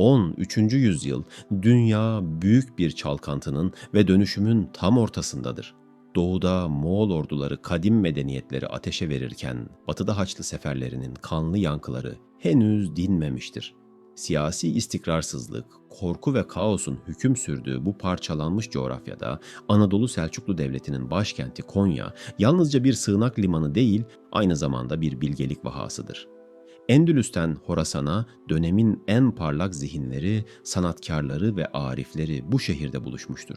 13. yüzyıl dünya büyük bir çalkantının ve dönüşümün tam ortasındadır. Doğuda Moğol orduları kadim medeniyetleri ateşe verirken batıda Haçlı seferlerinin kanlı yankıları henüz dinmemiştir. Siyasi istikrarsızlık, korku ve kaosun hüküm sürdüğü bu parçalanmış coğrafyada Anadolu Selçuklu Devleti'nin başkenti Konya yalnızca bir sığınak limanı değil, aynı zamanda bir bilgelik vahasıdır. Endülüs'ten Horasan'a dönemin en parlak zihinleri, sanatkarları ve arifleri bu şehirde buluşmuştur.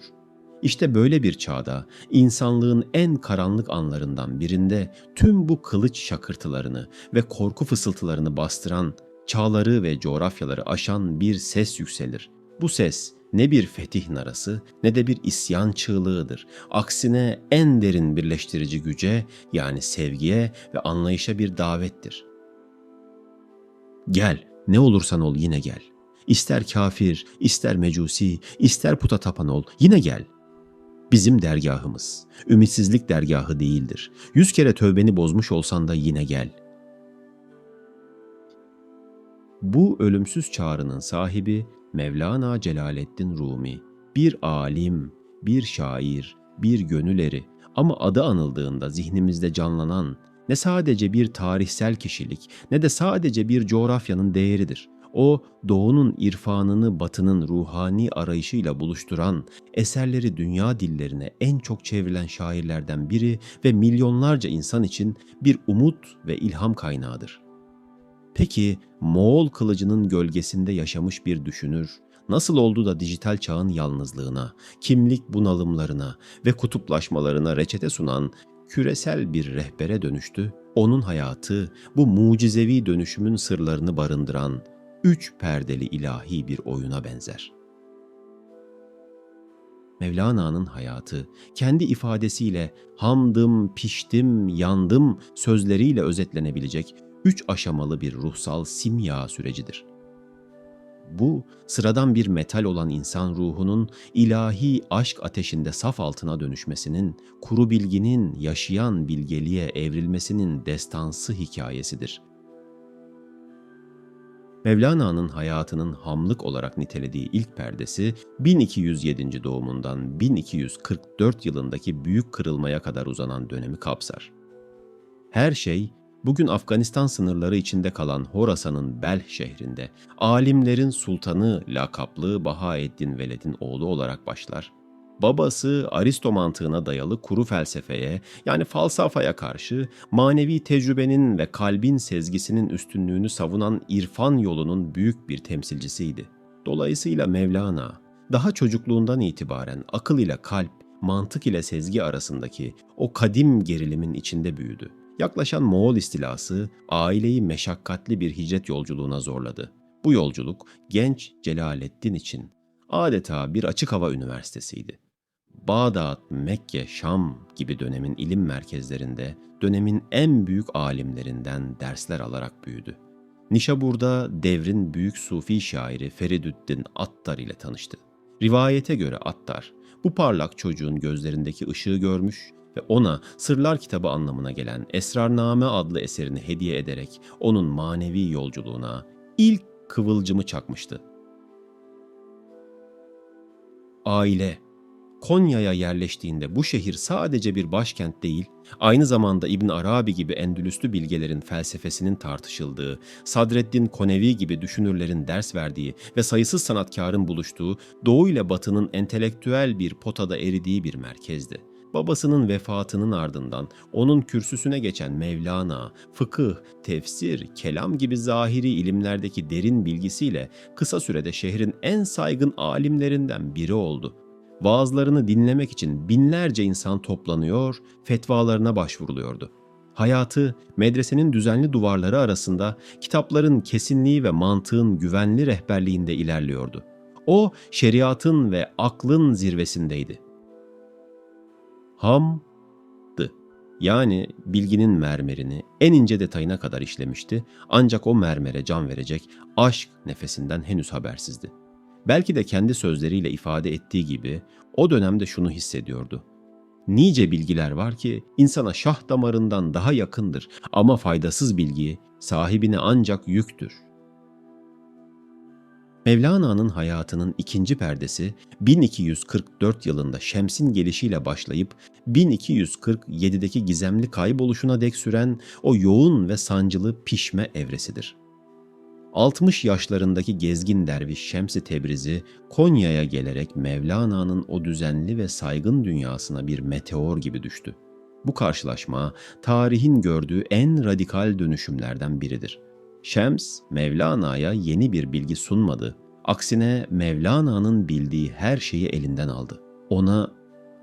İşte böyle bir çağda insanlığın en karanlık anlarından birinde tüm bu kılıç şakırtılarını ve korku fısıltılarını bastıran, çağları ve coğrafyaları aşan bir ses yükselir. Bu ses ne bir fetih narası ne de bir isyan çığlığıdır. Aksine en derin birleştirici güce yani sevgiye ve anlayışa bir davettir. Gel, ne olursan ol yine gel. İster kafir, ister mecusi, ister puta tapan ol, yine gel. Bizim dergahımız, ümitsizlik dergahı değildir. Yüz kere tövbeni bozmuş olsan da yine gel. Bu ölümsüz çağrının sahibi Mevlana Celaleddin Rumi, bir alim, bir şair, bir gönüleri ama adı anıldığında zihnimizde canlanan ne sadece bir tarihsel kişilik ne de sadece bir coğrafyanın değeridir. O doğunun irfanını batının ruhani arayışıyla buluşturan, eserleri dünya dillerine en çok çevrilen şairlerden biri ve milyonlarca insan için bir umut ve ilham kaynağıdır. Peki Moğol kılıcının gölgesinde yaşamış bir düşünür, nasıl oldu da dijital çağın yalnızlığına, kimlik bunalımlarına ve kutuplaşmalarına reçete sunan küresel bir rehbere dönüştü? Onun hayatı bu mucizevi dönüşümün sırlarını barındıran üç perdeli ilahi bir oyuna benzer. Mevlana'nın hayatı kendi ifadesiyle hamdım, piştim, yandım sözleriyle özetlenebilecek üç aşamalı bir ruhsal simya sürecidir. Bu, sıradan bir metal olan insan ruhunun ilahi aşk ateşinde saf altına dönüşmesinin, kuru bilginin yaşayan bilgeliğe evrilmesinin destansı hikayesidir. Mevlana'nın hayatının hamlık olarak nitelediği ilk perdesi 1207. doğumundan 1244 yılındaki büyük kırılmaya kadar uzanan dönemi kapsar. Her şey bugün Afganistan sınırları içinde kalan Horasan'ın Belh şehrinde alimlerin sultanı lakaplı Bahaeddin Veled'in oğlu olarak başlar. Babası Aristo mantığına dayalı kuru felsefeye yani falsafaya karşı manevi tecrübenin ve kalbin sezgisinin üstünlüğünü savunan irfan yolunun büyük bir temsilcisiydi. Dolayısıyla Mevlana daha çocukluğundan itibaren akıl ile kalp, mantık ile sezgi arasındaki o kadim gerilimin içinde büyüdü. Yaklaşan Moğol istilası aileyi meşakkatli bir hicret yolculuğuna zorladı. Bu yolculuk genç Celaleddin için adeta bir açık hava üniversitesiydi. Bağdat, Mekke, Şam gibi dönemin ilim merkezlerinde dönemin en büyük alimlerinden dersler alarak büyüdü. Nişabur'da devrin büyük sufi şairi Feridüddin Attar ile tanıştı. Rivayete göre Attar, bu parlak çocuğun gözlerindeki ışığı görmüş ve ona Sırlar kitabı anlamına gelen Esrarname adlı eserini hediye ederek onun manevi yolculuğuna ilk kıvılcımı çakmıştı. Aile Konya'ya yerleştiğinde bu şehir sadece bir başkent değil, aynı zamanda İbn Arabi gibi Endülüslü bilgelerin felsefesinin tartışıldığı, Sadreddin Konevi gibi düşünürlerin ders verdiği ve sayısız sanatkarın buluştuğu, Doğu ile Batı'nın entelektüel bir potada eridiği bir merkezdi. Babasının vefatının ardından onun kürsüsüne geçen Mevlana, fıkıh, tefsir, kelam gibi zahiri ilimlerdeki derin bilgisiyle kısa sürede şehrin en saygın alimlerinden biri oldu. Vaazlarını dinlemek için binlerce insan toplanıyor, fetvalarına başvuruluyordu. Hayatı medresenin düzenli duvarları arasında kitapların kesinliği ve mantığın güvenli rehberliğinde ilerliyordu. O şeriatın ve aklın zirvesindeydi. Hamdı. Yani bilginin mermerini en ince detayına kadar işlemişti ancak o mermere can verecek aşk nefesinden henüz habersizdi. Belki de kendi sözleriyle ifade ettiği gibi o dönemde şunu hissediyordu. Nice bilgiler var ki insana şah damarından daha yakındır ama faydasız bilgi sahibine ancak yüktür. Mevlana'nın hayatının ikinci perdesi 1244 yılında Şems'in gelişiyle başlayıp 1247'deki gizemli kayboluşuna dek süren o yoğun ve sancılı pişme evresidir. 60 yaşlarındaki gezgin derviş Şems-i Tebrizi Konya'ya gelerek Mevlana'nın o düzenli ve saygın dünyasına bir meteor gibi düştü. Bu karşılaşma tarihin gördüğü en radikal dönüşümlerden biridir. Şems, Mevlana'ya yeni bir bilgi sunmadı. Aksine Mevlana'nın bildiği her şeyi elinden aldı. Ona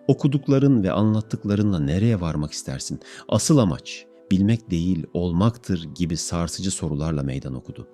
okudukların ve anlattıklarınla nereye varmak istersin? Asıl amaç bilmek değil, olmaktır gibi sarsıcı sorularla meydan okudu.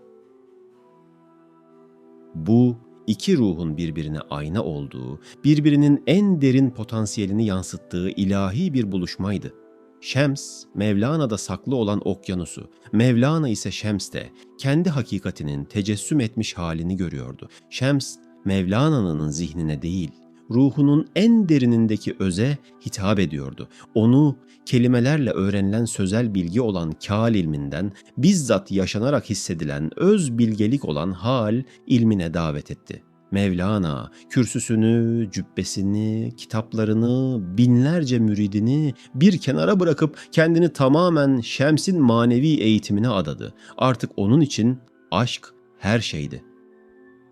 Bu iki ruhun birbirine ayna olduğu, birbirinin en derin potansiyelini yansıttığı ilahi bir buluşmaydı. Şems, Mevlana'da saklı olan okyanusu, Mevlana ise Şems'te kendi hakikatinin tecessüm etmiş halini görüyordu. Şems, Mevlana'nın zihnine değil, ruhunun en derinindeki öze hitap ediyordu. Onu kelimelerle öğrenilen sözel bilgi olan kâl ilminden bizzat yaşanarak hissedilen öz bilgelik olan hal ilmine davet etti. Mevlana kürsüsünü, cübbesini, kitaplarını, binlerce müridini bir kenara bırakıp kendini tamamen Şems'in manevi eğitimine adadı. Artık onun için aşk her şeydi.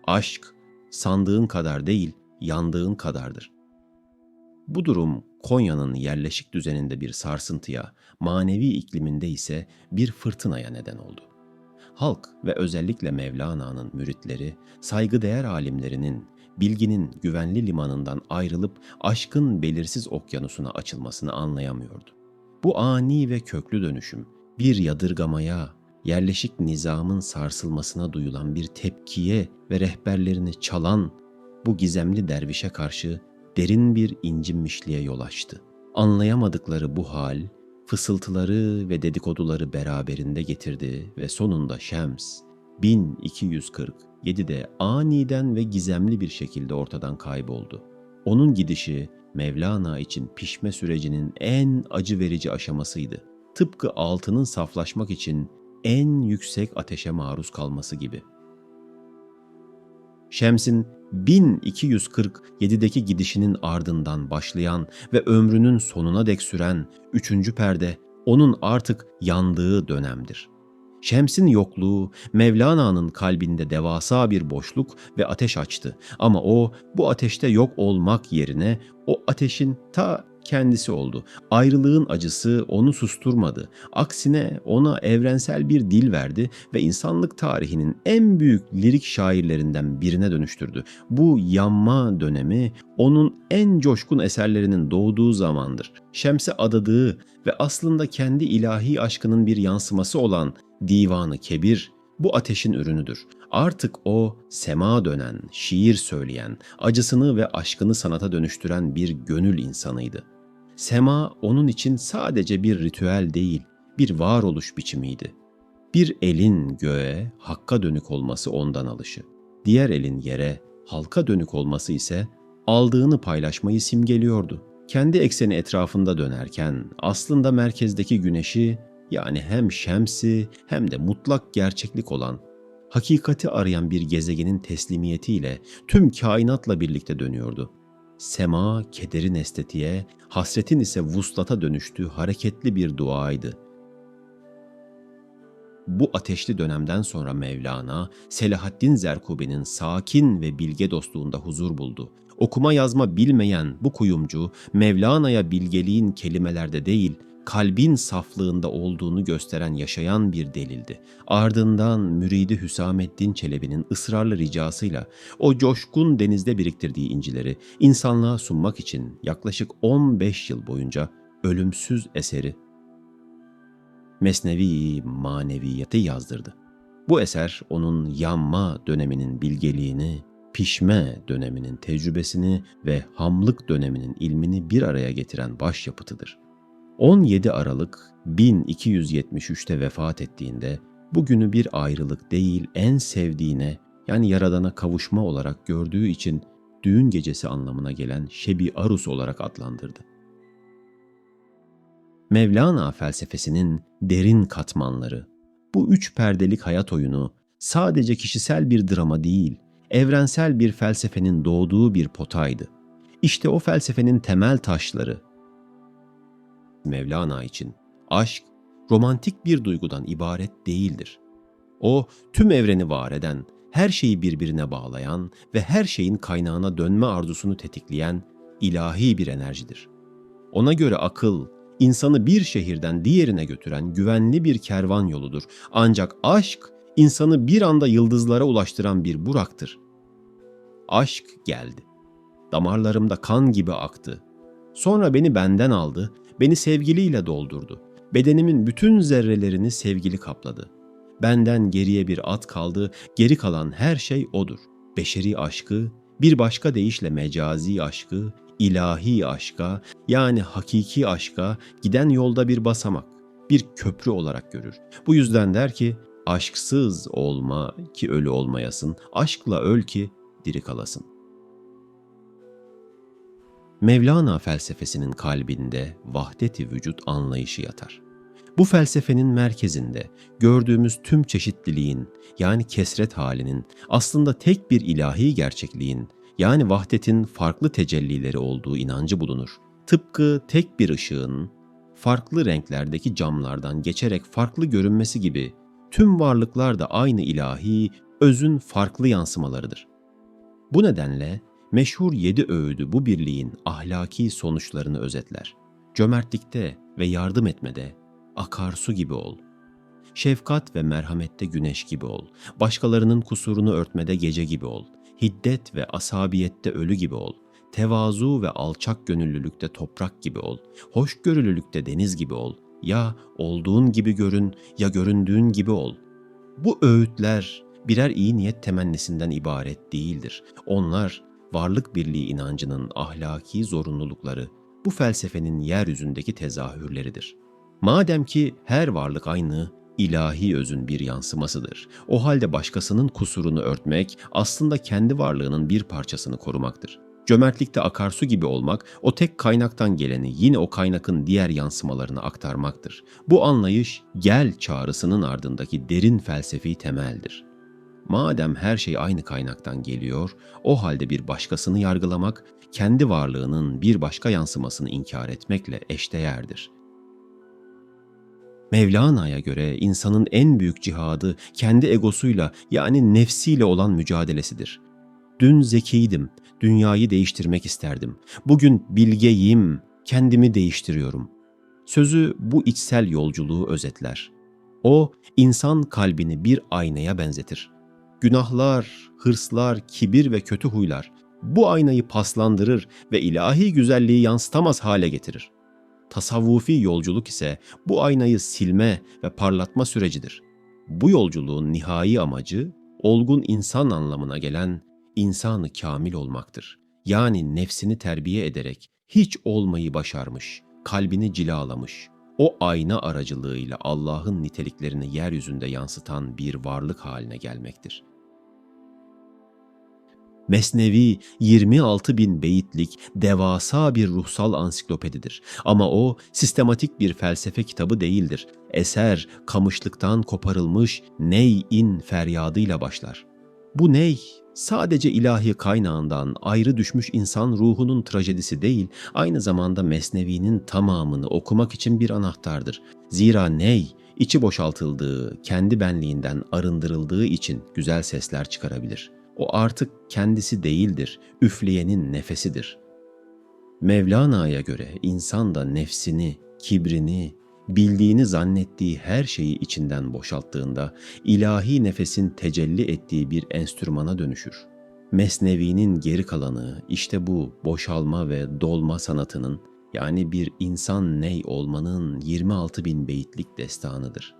Aşk sandığın kadar değil, yandığın kadardır. Bu durum Konya'nın yerleşik düzeninde bir sarsıntıya, manevi ikliminde ise bir fırtınaya neden oldu. Halk ve özellikle Mevlana'nın müritleri, saygıdeğer alimlerinin, bilginin güvenli limanından ayrılıp aşkın belirsiz okyanusuna açılmasını anlayamıyordu. Bu ani ve köklü dönüşüm bir yadırgamaya, yerleşik nizamın sarsılmasına duyulan bir tepkiye ve rehberlerini çalan bu gizemli dervişe karşı derin bir incinmişliğe yol açtı. Anlayamadıkları bu hal, fısıltıları ve dedikoduları beraberinde getirdi ve sonunda Şems 1247'de aniden ve gizemli bir şekilde ortadan kayboldu. Onun gidişi Mevlana için pişme sürecinin en acı verici aşamasıydı. Tıpkı altının saflaşmak için en yüksek ateşe maruz kalması gibi. Şems'in 1247'deki gidişinin ardından başlayan ve ömrünün sonuna dek süren üçüncü perde onun artık yandığı dönemdir. Şems'in yokluğu Mevlana'nın kalbinde devasa bir boşluk ve ateş açtı. Ama o bu ateşte yok olmak yerine o ateşin ta kendisi oldu. Ayrılığın acısı onu susturmadı. Aksine ona evrensel bir dil verdi ve insanlık tarihinin en büyük lirik şairlerinden birine dönüştürdü. Bu yanma dönemi onun en coşkun eserlerinin doğduğu zamandır. Şems'e adadığı ve aslında kendi ilahi aşkının bir yansıması olan Divanı Kebir bu ateşin ürünüdür. Artık o sema dönen, şiir söyleyen, acısını ve aşkını sanata dönüştüren bir gönül insanıydı. Sema onun için sadece bir ritüel değil, bir varoluş biçimiydi. Bir elin göğe, hakka dönük olması ondan alışı. Diğer elin yere, halka dönük olması ise aldığını paylaşmayı simgeliyordu. Kendi ekseni etrafında dönerken aslında merkezdeki güneşi yani hem şemsi hem de mutlak gerçeklik olan hakikati arayan bir gezegenin teslimiyetiyle tüm kainatla birlikte dönüyordu. Sema kederin estetiğe, hasretin ise vuslata dönüştüğü hareketli bir duaydı. Bu ateşli dönemden sonra Mevlana, Selahaddin Zerkubi'nin sakin ve bilge dostluğunda huzur buldu. Okuma yazma bilmeyen bu kuyumcu, Mevlana'ya bilgeliğin kelimelerde değil, kalbin saflığında olduğunu gösteren yaşayan bir delildi. Ardından müridi Hüsamettin Çelebi'nin ısrarlı ricasıyla o coşkun denizde biriktirdiği incileri insanlığa sunmak için yaklaşık 15 yıl boyunca ölümsüz eseri Mesnevi maneviyatı yazdırdı. Bu eser onun yanma döneminin bilgeliğini, pişme döneminin tecrübesini ve hamlık döneminin ilmini bir araya getiren başyapıtıdır. 17 Aralık 1273'te vefat ettiğinde bugünü bir ayrılık değil en sevdiğine yani Yaradan'a kavuşma olarak gördüğü için düğün gecesi anlamına gelen Şebi Arus olarak adlandırdı. Mevlana felsefesinin derin katmanları, bu üç perdelik hayat oyunu sadece kişisel bir drama değil, evrensel bir felsefenin doğduğu bir potaydı. İşte o felsefenin temel taşları. Mevlana için aşk romantik bir duygudan ibaret değildir. O tüm evreni var eden, her şeyi birbirine bağlayan ve her şeyin kaynağına dönme arzusunu tetikleyen ilahi bir enerjidir. Ona göre akıl, insanı bir şehirden diğerine götüren güvenli bir kervan yoludur. Ancak aşk, insanı bir anda yıldızlara ulaştıran bir buraktır. Aşk geldi. Damarlarımda kan gibi aktı. Sonra beni benden aldı, beni sevgiliyle doldurdu. Bedenimin bütün zerrelerini sevgili kapladı. Benden geriye bir at kaldı, geri kalan her şey odur. Beşeri aşkı, bir başka deyişle mecazi aşkı, ilahi aşka yani hakiki aşka giden yolda bir basamak, bir köprü olarak görür. Bu yüzden der ki aşksız olma ki ölü olmayasın, aşkla öl ki diri kalasın. Mevlana felsefesinin kalbinde vahdeti vücut anlayışı yatar. Bu felsefenin merkezinde gördüğümüz tüm çeşitliliğin yani kesret halinin aslında tek bir ilahi gerçekliğin yani vahdetin farklı tecellileri olduğu inancı bulunur. Tıpkı tek bir ışığın farklı renklerdeki camlardan geçerek farklı görünmesi gibi tüm varlıklar da aynı ilahi, özün farklı yansımalarıdır. Bu nedenle meşhur yedi öğüdü bu birliğin ahlaki sonuçlarını özetler. Cömertlikte ve yardım etmede akarsu gibi ol. Şefkat ve merhamette güneş gibi ol. Başkalarının kusurunu örtmede gece gibi ol hiddet ve asabiyette ölü gibi ol. Tevazu ve alçak gönüllülükte toprak gibi ol. Hoşgörülülükte deniz gibi ol. Ya olduğun gibi görün ya göründüğün gibi ol. Bu öğütler birer iyi niyet temennisinden ibaret değildir. Onlar varlık birliği inancının ahlaki zorunlulukları, bu felsefenin yeryüzündeki tezahürleridir. Madem ki her varlık aynı, ilahi özün bir yansımasıdır. O halde başkasının kusurunu örtmek aslında kendi varlığının bir parçasını korumaktır. Cömertlikte akarsu gibi olmak, o tek kaynaktan geleni yine o kaynakın diğer yansımalarına aktarmaktır. Bu anlayış gel çağrısının ardındaki derin felsefi temeldir. Madem her şey aynı kaynaktan geliyor, o halde bir başkasını yargılamak, kendi varlığının bir başka yansımasını inkar etmekle eşdeğerdir. Mevlana'ya göre insanın en büyük cihadı kendi egosuyla yani nefsiyle olan mücadelesidir. Dün zekiydim, dünyayı değiştirmek isterdim. Bugün bilgeyim, kendimi değiştiriyorum. Sözü bu içsel yolculuğu özetler. O, insan kalbini bir aynaya benzetir. Günahlar, hırslar, kibir ve kötü huylar bu aynayı paslandırır ve ilahi güzelliği yansıtamaz hale getirir. Tasavvufi yolculuk ise bu aynayı silme ve parlatma sürecidir. Bu yolculuğun nihai amacı olgun insan anlamına gelen insanı kamil olmaktır. Yani nefsini terbiye ederek hiç olmayı başarmış, kalbini cilalamış, o ayna aracılığıyla Allah'ın niteliklerini yeryüzünde yansıtan bir varlık haline gelmektir.'' Mesnevi 26 bin beyitlik devasa bir ruhsal ansiklopedidir. Ama o sistematik bir felsefe kitabı değildir. Eser kamışlıktan koparılmış ney-in feryadıyla başlar. Bu ney sadece ilahi kaynağından ayrı düşmüş insan ruhunun trajedisi değil, aynı zamanda Mesnevi'nin tamamını okumak için bir anahtardır. Zira ney, içi boşaltıldığı, kendi benliğinden arındırıldığı için güzel sesler çıkarabilir.'' O artık kendisi değildir, üfleyenin nefesidir. Mevlana'ya göre insan da nefsini, kibrini, bildiğini zannettiği her şeyi içinden boşalttığında ilahi nefesin tecelli ettiği bir enstrümana dönüşür. Mesnevi'nin geri kalanı işte bu boşalma ve dolma sanatının yani bir insan ney olmanın 26 bin beyitlik destanıdır.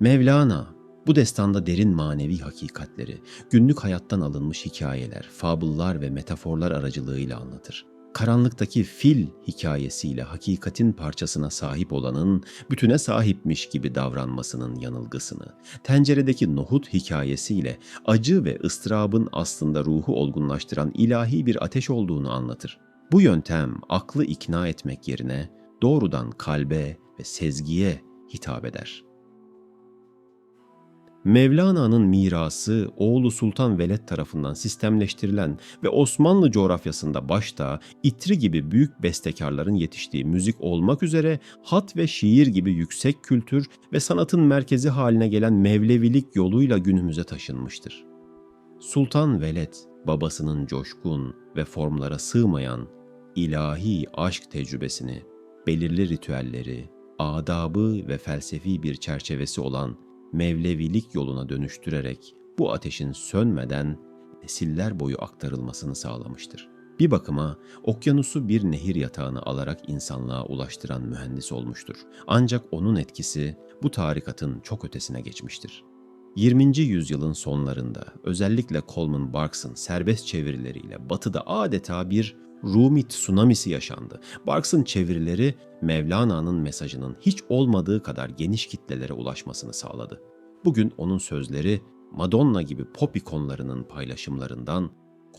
Mevlana bu destanda derin manevi hakikatleri, günlük hayattan alınmış hikayeler, fabıllar ve metaforlar aracılığıyla anlatır. Karanlıktaki fil hikayesiyle hakikatin parçasına sahip olanın bütüne sahipmiş gibi davranmasının yanılgısını, tenceredeki nohut hikayesiyle acı ve ıstırabın aslında ruhu olgunlaştıran ilahi bir ateş olduğunu anlatır. Bu yöntem aklı ikna etmek yerine doğrudan kalbe ve sezgiye hitap eder.'' Mevlana'nın mirası oğlu Sultan Veled tarafından sistemleştirilen ve Osmanlı coğrafyasında başta İtri gibi büyük bestekarların yetiştiği müzik olmak üzere hat ve şiir gibi yüksek kültür ve sanatın merkezi haline gelen Mevlevilik yoluyla günümüze taşınmıştır. Sultan Veled, babasının coşkun ve formlara sığmayan ilahi aşk tecrübesini, belirli ritüelleri, adabı ve felsefi bir çerçevesi olan Mevlevilik yoluna dönüştürerek bu ateşin sönmeden nesiller boyu aktarılmasını sağlamıştır. Bir bakıma okyanusu bir nehir yatağına alarak insanlığa ulaştıran mühendis olmuştur. Ancak onun etkisi bu tarikatın çok ötesine geçmiştir. 20. yüzyılın sonlarında özellikle Coleman Barks'ın serbest çevirileriyle batıda adeta bir Rumi tsunamisi yaşandı. Barks'ın çevirileri Mevlana'nın mesajının hiç olmadığı kadar geniş kitlelere ulaşmasını sağladı. Bugün onun sözleri Madonna gibi pop ikonlarının paylaşımlarından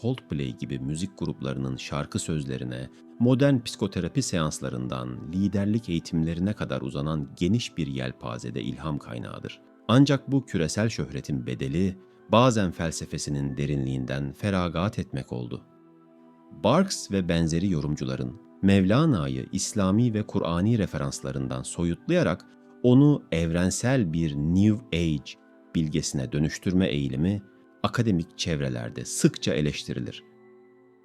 Coldplay gibi müzik gruplarının şarkı sözlerine, modern psikoterapi seanslarından liderlik eğitimlerine kadar uzanan geniş bir yelpazede ilham kaynağıdır. Ancak bu küresel şöhretin bedeli bazen felsefesinin derinliğinden feragat etmek oldu. Barks ve benzeri yorumcuların Mevlana'yı İslami ve Kur'ani referanslarından soyutlayarak onu evrensel bir New Age bilgesine dönüştürme eğilimi akademik çevrelerde sıkça eleştirilir.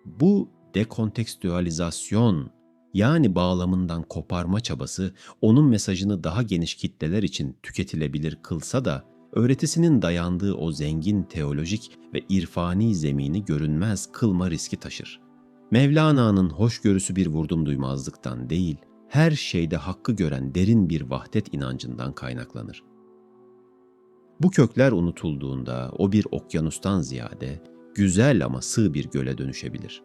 Bu dekontekstüalizasyon yani bağlamından koparma çabası onun mesajını daha geniş kitleler için tüketilebilir kılsa da öğretisinin dayandığı o zengin teolojik ve irfani zemini görünmez kılma riski taşır. Mevlana'nın hoşgörüsü bir vurdum duymazlıktan değil, her şeyde hakkı gören derin bir vahdet inancından kaynaklanır. Bu kökler unutulduğunda o bir okyanustan ziyade güzel ama sığ bir göle dönüşebilir.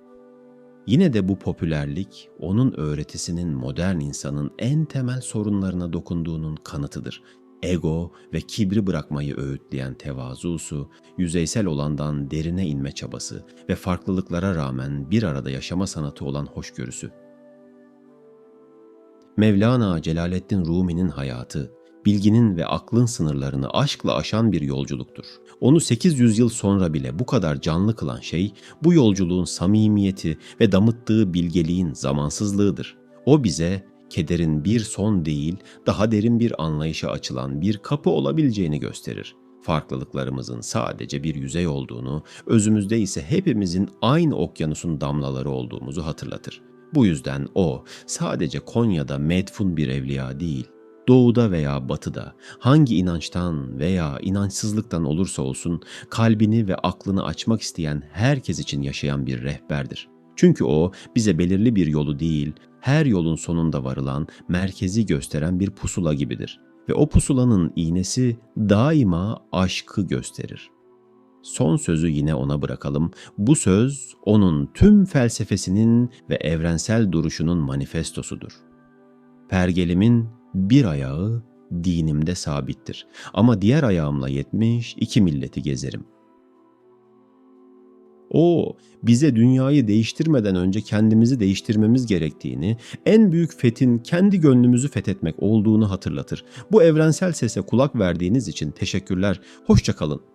Yine de bu popülerlik onun öğretisinin modern insanın en temel sorunlarına dokunduğunun kanıtıdır. Ego ve kibri bırakmayı öğütleyen tevazusu, yüzeysel olandan derine inme çabası ve farklılıklara rağmen bir arada yaşama sanatı olan hoşgörüsü. Mevlana Celaleddin Rumi'nin hayatı, bilginin ve aklın sınırlarını aşkla aşan bir yolculuktur. Onu 800 yıl sonra bile bu kadar canlı kılan şey, bu yolculuğun samimiyeti ve damıttığı bilgeliğin zamansızlığıdır. O bize kederin bir son değil, daha derin bir anlayışa açılan bir kapı olabileceğini gösterir. Farklılıklarımızın sadece bir yüzey olduğunu, özümüzde ise hepimizin aynı okyanusun damlaları olduğumuzu hatırlatır. Bu yüzden o sadece Konya'da medfun bir evliya değil, doğuda veya batıda, hangi inançtan veya inançsızlıktan olursa olsun kalbini ve aklını açmak isteyen herkes için yaşayan bir rehberdir. Çünkü o bize belirli bir yolu değil, her yolun sonunda varılan, merkezi gösteren bir pusula gibidir. Ve o pusulanın iğnesi daima aşkı gösterir. Son sözü yine ona bırakalım. Bu söz onun tüm felsefesinin ve evrensel duruşunun manifestosudur. Pergelimin bir ayağı dinimde sabittir ama diğer ayağımla yetmiş iki milleti gezerim. O bize dünyayı değiştirmeden önce kendimizi değiştirmemiz gerektiğini, en büyük fethin kendi gönlümüzü fethetmek olduğunu hatırlatır. Bu evrensel sese kulak verdiğiniz için teşekkürler. Hoşçakalın.